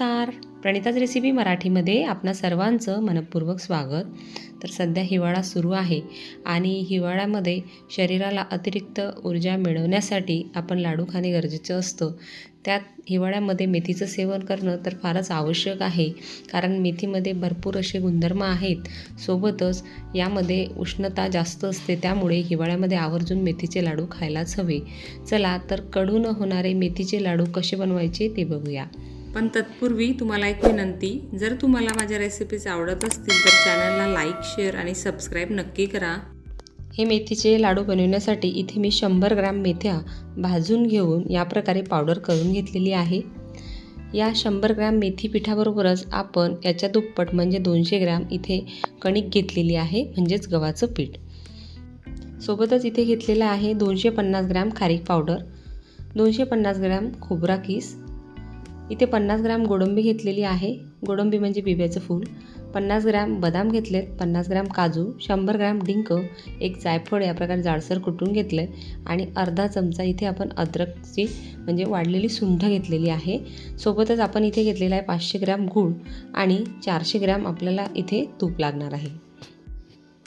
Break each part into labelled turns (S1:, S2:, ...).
S1: नमस्कार. प्रणिताज रेसिपी मराठीमध्ये आपणा सर्वांचं मनपूर्वक स्वागत. तर सध्या हिवाळा सुरू आहे आणि हिवाळ्यामध्ये शरीराला अतिरिक्त ऊर्जा मिळवण्यासाठी आपण लाडू खाणे गरजेचं असतं. त्यात हिवाळ्यामध्ये मेथीचं सेवन करणं तर फारच आवश्यक आहे. कारण मेथीमध्ये भरपूर असे गुणधर्म आहेत. सोबतच यामध्ये उष्णता जास्त असते त्यामुळे हिवाळ्यामध्ये आवर्जून मेथीचे लाडू खायलाच हवे. चला तर कडून होणारे मेथीचे लाडू कसे बनवायचे ते बघूया. पण तत्पूर्वी तुम्हाला एक विनंती जर तुम्हाला माझ्या रेसिपीज आवडत असतील तर चॅनलला लाईक शेअर आणि सबस्क्राईब नक्की करा. हे मेथीचे लाडू बनवण्यासाठी इथे मी शंभर ग्रॅम मेथ्या भाजून घेऊन या प्रकारे पावडर करून घेतलेली आहे. या शंभर ग्रॅम मेथी पिठाबरोबरच आपण याच्या दुप्पट म्हणजे दोनशे ग्रॅम इथे कणिक घेतलेली आहे म्हणजेच गव्हाचं पीठ. सोबतच इथे घेतलेलं आहे दोनशे पन्नास ग्रॅम खारीक पावडर दोनशे पन्नास ग्रॅम खोबरा किस इथे पन्नास ग्रॅम गोडंबी घेतलेली आहे. गोडंबी म्हणजे बिब्याचं फूल. पन्नास ग्रॅम बदाम घेतलेत. पन्नास ग्रॅम काजू शंभर ग्रॅम डिंक एक जायफळ या प्रकारे जाडसर कुटून घेतलं आहे आणि अर्धा चमचा इथे आपण अद्रकची म्हणजे वाढलेली सुंठ घेतलेली आहे. सोबतच आपण इथे घेतलेला आहे पाचशे ग्रॅम गूळ आणि चारशे ग्रॅम आपल्याला इथे तूप लागणार आहे.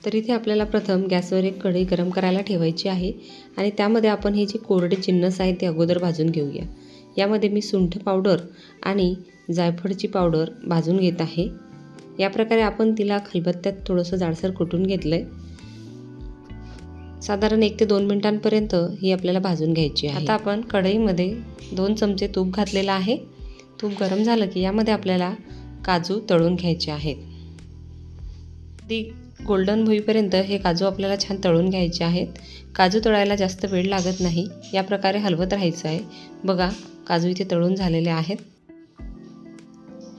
S1: तर इथे आपल्याला प्रथम गॅसवर एक कढई गरम करायला ठेवायची आहे. आणि त्यामध्ये आपण हे जे कोरडे जिन्नस आहेत ते अगोदर भाजून घेऊया. यामध्ये मी सुंठ पावडर आणि जायफळची पावडर भाजून घेत आहे. या प्रकारे आपण तिला खलबत्त्यात थोडंसं जाडसर कुटून घेतलं आहे साधारण एक ते दोन मिनिटांपर्यंत ही आपल्याला भाजून घ्यायची आहे. आता आपण कढईमध्ये दोन चमचे तूप घातलेलं आहे. तूप गरम झालं की यामध्ये आपल्याला काजू तळून घ्यायचे आहेत. ती गोल्डन होईपर्यंत हे काजू आपल्याला छान तळून घ्यायचे आहेत. काजू तळायला जास्त वेळ लागत नाही. या प्रकारे हलवत राहायचं आहे. बघा काजू इथे तळून झालेले आहेत.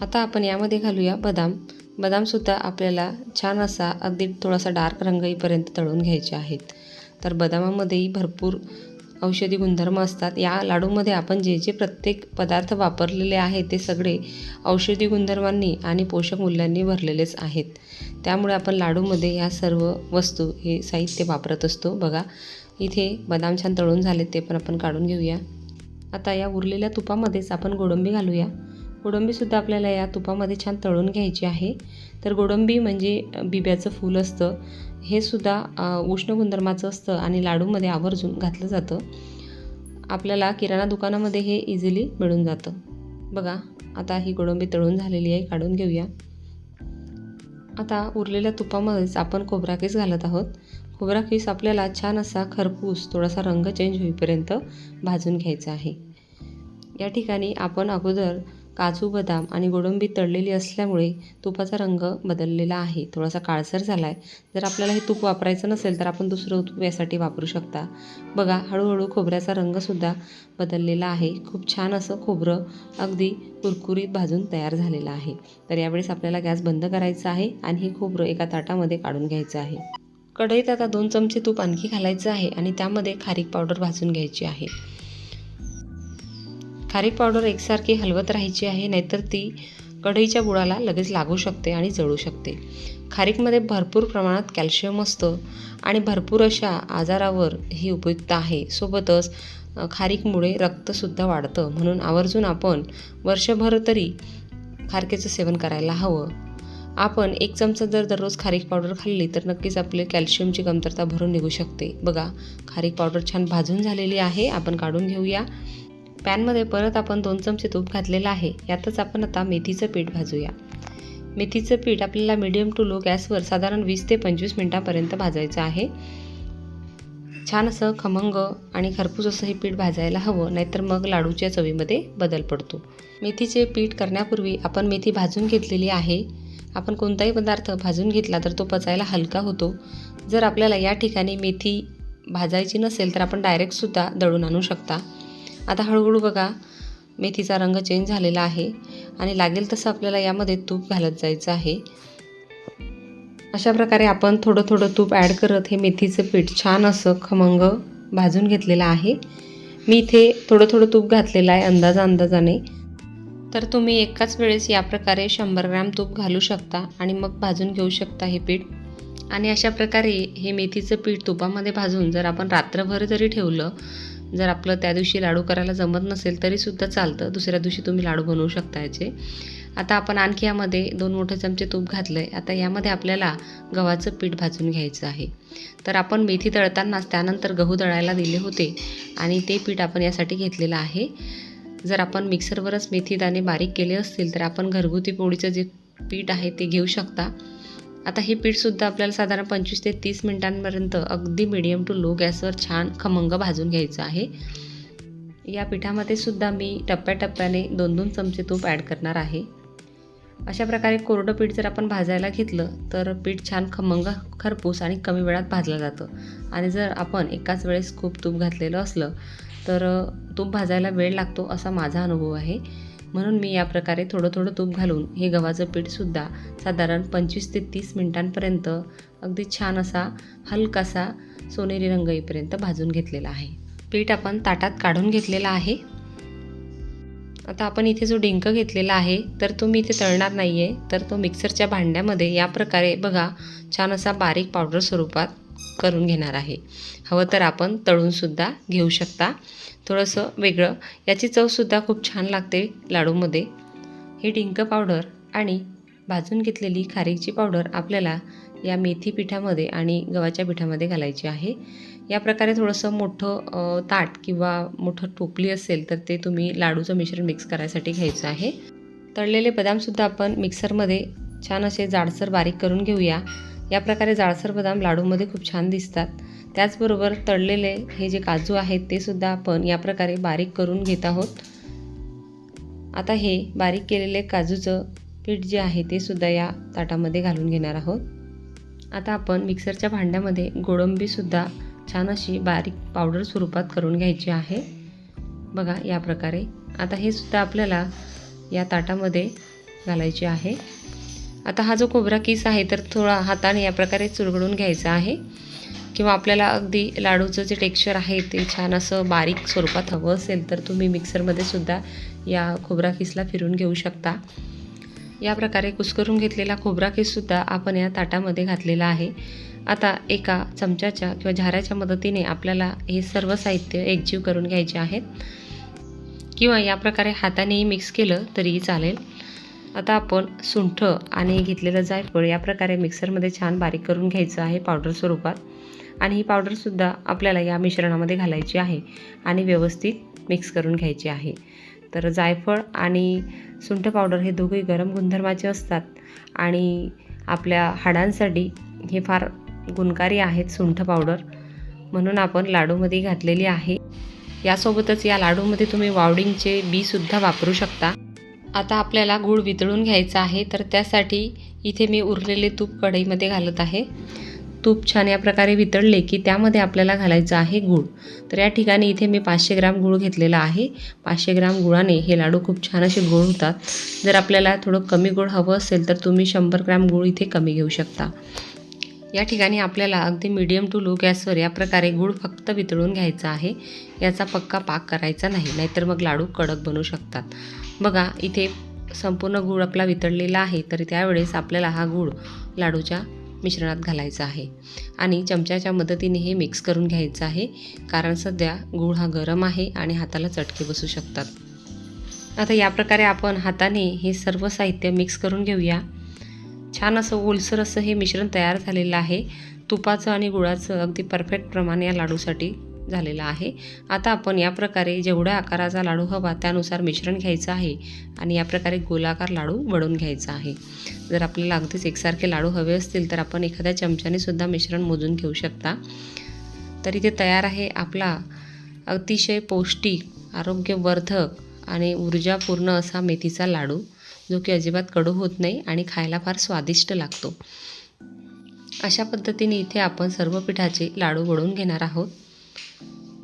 S1: आता आपण यामध्ये घालूया बदाम. बदामसुद्धा आपल्याला छान असा अगदी थोडासा डार्क रंग येईपर्यंत तळून घ्यायचे आहेत. तर बदामामध्येही भरपूर औषधी गुणधर्म असतात. या लाडूमध्ये आपण जे जे प्रत्येक पदार्थ वापरलेले आहेत ते सगळे औषधी गुणधर्मांनी आणि पोषक मूल्यांनी भरलेलेच आहेत. त्यामुळे आपण लाडूमध्ये या सर्व वस्तू हे साहित्य वापरत असतो. बघा इथे बदाम छान तळून झाले ते पण आपण काढून घेऊया. आता या उरलेल्या तुपामध्येच आपण गोडंबी घालूया. गोडंबीसुद्धा आपल्याला या तुपामध्ये छान तळून घ्यायची आहे. तर गोडंबी म्हणजे बिब्याचं फूल असतं. हे सुद्धा उष्ण गुणधर्माचं असतं आणि लाडूमध्ये आवर्जून घातलं जातं. आपल्याला किराणा दुकानामध्ये हे इझिली मिळून जातं. बघा आता ही गोडंबी तळून झालेली आहे काढून घेऊया. आता उरलेल्या तुपामध्येच आपण खोबरा केस घालत आहोत. खोबरा केस आपल्याला छान असा खरपूस थोडासा रंग चेंज होईपर्यंत भाजून घ्यायचा आहे. या ठिकाणी आपण अगोदर काजू बदाम आणि गोडंबी तळलेली असल्यामुळे तुपाचा रंग बदललेला आहे. थोडासा काळसर झाला आहे जर आपल्याला हे तूप वापरायचं नसेल तर आपण दुसरं तूप यासाठी वापरू शकता. बघा हळूहळू खोबऱ्याचा रंगसुद्धा बदललेला आहे. खूप छान असं खोबरं अगदी कुरकुरीत भाजून तयार झालेलं आहे. तर यावेळेस आपल्याला गॅस बंद करायचा आहे आणि हे खोबरं एका ताटामध्ये काढून घ्यायचं आहे. कढईत आता दोन चमचे तूप आणखी घालायचं आहे आणि त्यामध्ये खारीक पावडर भाजून घ्यायची आहे. खारीक पावडर एकसारखी हलवत राहायची आहे नाहीतर ती कढईच्या बुडाला लगेच लागू शकते आणि जळू शकते. खारीकमध्ये भरपूर प्रमाणात कॅल्शियम असतं आणि भरपूर अशा आजारावर ही उपयुक्त आहे. सोबतच खारीकमुळे रक्तसुद्धा वाढतं. म्हणून आवर्जून आपण वर्षभर तरी खारकेचं सेवन करायला हवं. आपण एक चमचा जर दररोज खारीक पावडर खाल्ली तर नक्कीच आपले कॅल्शियमची कमतरता भरून निघू शकते. बघा खारीक पावडर छान भाजून झालेली आहे. आपण काढून घेऊया. पॅनमध्ये परत आपण दोन चमचे तूप घातलेलं आहे. यातच आपण आता मेथीचं पीठ भाजूया. मेथीचं पीठ आपल्याला मिडियम टू लो गॅसवर साधारण वीस ते पंचवीस मिनटापर्यंत भाजायचं आहे. छान असं खमंग आणि खरपूस असं हे पीठ भाजायला हवं नाहीतर मग लाडूच्या चवीमध्ये बदल पडतो. मेथीचे पीठ करण्यापूर्वी आपण मेथी भाजून घेतलेली आहे. आपण कोणताही पदार्थ भाजून घेतला तर तो पचायला हलका होतो. जर आपल्याला या ठिकाणी मेथी भाजायची नसेल तर आपण डायरेक्टसुद्धा दळून आणू शकता. आता हळूहळू बघा मेथीचा रंग चेंज झालेला आहे आणि लागेल तसं आपल्याला यामध्ये तूप घालत जायचं आहे. अशा प्रकारे आपण थोडं थोडं तूप ॲड करत हे मेथीचं पीठ छान असं खमंग भाजून घेतलेलं आहे. मी इथे थोडं थोडं तूप घातलेलं आहे अंदाजा अंदाजाने तर तुम्ही एकाच वेळेस या प्रकारे शंभर ग्रॅम तूप घालू शकता आणि मग भाजून घेऊ शकता हे पीठ. आणि अशा प्रकारे हे मेथीचं पीठ तुपामध्ये भाजून जर आपण रात्रभर जरी ठेवलं जर आपलं त्या दिवशी लाडू करायला जमत नसेल तरीसुद्धा चालतं. दुसऱ्या दिवशी तुम्ही लाडू बनवू शकता याचे. आता आपण आणखी यामध्ये दोन मोठे चमचे तूप घातलं आहे आता यामध्ये आपल्याला गव्हाचं पीठ भाजून घ्यायचं आहे. तर आपण मेथी तळतानाच त्यानंतर गहू दळायला दिले होते आणि ते पीठ आपण यासाठी घेतलेलं आहे. जर आपण मिक्सरवरच मेथी दाणे बारीक केले असतील तर आपण घरगुती पोळीचं जे पीठ आहे ते घेऊ शकता. आता हे पीठसुद्धा आपल्याला साधारण पंचवीस ते तीस मिनिटांपर्यंत अगदी मिडियम टू लो गॅसवर छान खमंग भाजून घ्यायचं आहे. या पिठामध्ये सुद्धा मी टप्प्याटप्प्याने दोन दोन चमचे तूप ॲड करणार आहे. अशा प्रकारे कोरडं पीठ जर आपण भाजायला घेतलं तर पीठ छान खमंग खरपूस आणि कमी वेळात भाजलं जातं. आणि जर आपण एकाच वेळेस खूप तूप घातलेलं असलं तर तूप भाजायला वेळ लागतो असा माझा अनुभव आहे. म्हणून मी या प्रकारे थोडं थोडं तूप घालून हे गव्हाचं पीठसुद्धा साधारण पंचवीस ते तीस मिनिटांपर्यंत अगदी छान असा हलकासा सोनेरी रंग येईपर्यंत भाजून घेतलेला आहे. पीठ आपण ताटात काढून घेतलेला आहे. आता आपण इथे जो डिंक घेतलेला आहे तर तो मी इथे तळणार नाही आहे तर तो मिक्सरच्या भांड्यामध्ये या प्रकारे बघा छान असा बारीक पावडर स्वरूपात करून घेणार आहे. हवं तर आपण तळूनसुद्धा घेऊ शकता. थोडंसं वेगळं. याची चवसुद्धा खूप छान लागते लाडूमध्ये. हे डिंक पावडर आणि भाजून घेतलेली खारीची पावडर आपल्याला या मेथी पिठामध्ये आणि गव्हाच्या पिठामध्ये घालायची आहे. या प्रकारे थोडंसं मोठं ताट किंवा मोठं टोपली असेल तर ते तुम्ही लाडूचं मिश्रण मिक्स करायसाठी घ्यायचं आहे. तळलेले बदामसुद्धा आपण मिक्सरमध्ये छान असे जाडसर बारीक करून घेऊया. या प्रकारे जाळसर बदाम लाडूमध्ये खूप छान दिसतात. त्याचबरोबर तळलेले हे जे काजू आहेत ते सुद्धा आपण या प्रकारे बारीक करून घेत आहोत. आता हे बारीक केलेले काजूचं पीठ जे आहे ते सुद्धा या ताटामध्ये घालून घेणार आहोत. आता आपण मिक्सरच्या भांड्यामध्ये गोडंबीसुद्धा छान अशी बारीक पावडर स्वरूपात करून घ्यायची आहे. बघा या प्रकारे. आता हे सुद्धा आपल्याला या ताटामध्ये घालायचे आहे. आता हा जो खोबरा किस आहे तर थोडा हाताने या प्रकारे चुरगडून घ्यायचा आहे. किंवा आपल्याला अगदी लाडूचं जे टेक्स्चर आहे ते छान असं बारीक स्वरूपात हवं असेल तर तुम्ही मिक्सरमध्ये सुद्धा या खोबरा किसला फिरून घेऊ शकता. या प्रकारे कुस्करून घेतलेला खोबरा किससुद्धा आपण या ताटामध्ये घातलेला आहे. आता एका चमच्याच्या किंवा झाऱ्याच्या मदतीने आपल्याला हे सर्व साहित्य एकजीव करून घ्यायचे आहेत. किंवा या प्रकारे हातानेही मिक्स केलं तरीही चालेल. आता आपण सुंठ आणि घेतलेलं जायफळ या प्रकारे मिक्सरमध्ये छान बारीक करून घ्यायचं आहे पावडर स्वरूपात. आणि ही पावडरसुद्धा आपल्याला या मिश्रणामध्ये घालायची आहे आणि व्यवस्थित मिक्स करून घ्यायची आहे. तर जायफळ आणि सुंठ पावडर हे दोघे गरम गुणधर्माचे असतात आणि आपल्या हाडांसाठी हे फार गुणकारी आहेत सुंठ पावडर. म्हणून आपण लाडूमध्ये घातलेली आहे. यासोबतच या लाडूमध्ये तुम्ही वावडिंगचे बीसुद्धा वापरू शकता. आता आपल्याला गूळ वितळून घ्यायचा आहे तर त्यासाठी इथे मी उरलेले तूप कढईमध्ये घालत आहे. तूप छान या प्रकारे वितळले की त्यामध्ये आपल्याला घालायचं आहे गूळ. तर या ठिकाणी इथे मी पाचशे ग्राम गूळ घेतलेला आहे. पाचशे ग्राम गुळाने हे लाडू खूप छान असे गोड होतात. जर आपल्याला थोडं कमी गोड हवं असेल तर तुम्ही शंभर ग्राम गूळ इथे कमी घेऊ शकता. या ठिकाणी आपल्याला अगदी मीडियम टू लो गॅसवर या प्रकारे गूळ फक्त वितळून घ्यायचा आहे. याचा पक्का पाक करायचा नाही नाहीतर मग लाडू कडक बनू शकतात. बघा इथे संपूर्ण गूळ आपला वितळलेला आहे तर त्यावेळेस आपल्याला हा गूळ लाडूच्या मिश्रणात घालायचा आहे. आणि चमच्याच्या मदतीने हे मिक्स करून घ्यायचं आहे कारण सध्या गूळ हा गरम आहे आणि हाताला चटके बसू शकतात. आता या प्रकारे आपण हाताने हे सर्व साहित्य मिक्स करून घेऊया. छान असं ओलसर असं हे मिश्रण तयार झालेलं आहे. तुपाचं आणि गुळाचं अगदी परफेक्ट प्रमाण या लाडूसाठी झालेला आहे. आता आपण या प्रकारे जेवढ्या आकाराचा लाडू हवा त्यानुसार मिश्रण घ्यायचं आहे आणि या प्रकारे गोलाकार लाडू वळून घ्यायचा आहे. जर आपल्याला अगदीच एकसारखे लाडू हवे असतील तर आपण एखाद्या चमच्याने सुद्धा मिश्रण मोजून घेऊ शकता. तर इथे तयार आहे आपला अतिशय पौष्टिक आरोग्यवर्धक आणि ऊर्जापूर्ण असा मेथीचा लाडू जो की अजिबात कडू होत नाही आणि खायला फार स्वादिष्ट लागतो. अशा पद्धतीने इथे आपण सर्व पिठाचे लाडू वळून घेणार आहोत.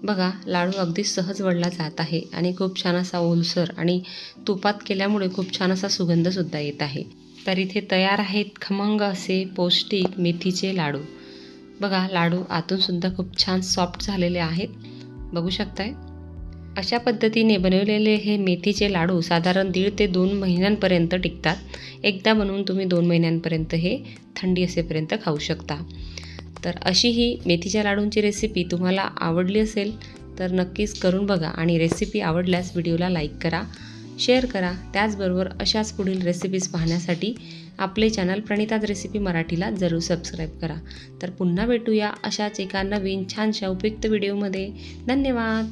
S1: बघा लाडू अगदी सहज वळला जात आहे आणि खूप छान असा ओलसर आणि तुपात केल्यामुळे खूप छान असा सुगंधसुद्धा येत आहे. तर इथे तयार आहेत खमंग असे पौष्टिक मेथीचे लाडू. बघा लाडू आतूनसुद्धा खूप छान सॉफ्ट झालेले आहेत. बघू शकताय? अशा पद्धतीने बनवलेले हे मेथीचे लाडू साधारण दीड ते दोन महिन्यांपर्यंत टिकतात. एकदा बनवून तुम्ही दोन महिन्यांपर्यंत हे थंडी असेपर्यंत खाऊ शकता. तर अशी ही मेथीच्या लाडूंची रेसिपी तुम्हाला आवडली असेल तर नक्कीच करून बघा आणि रेसिपी आवडल्यास व्हिडिओला लाईक करा शेअर करा. त्याचबरोबर अशाच पुढील रेसिपीज पाहण्यासाठी आपले चॅनल प्रणिताज रेसिपी मराठीला जरूर सबस्क्राईब करा. तर पुन्हा भेटूया अशाच एका नवीन छानशा उपयुक्त व्हिडिओमध्ये धन्यवाद!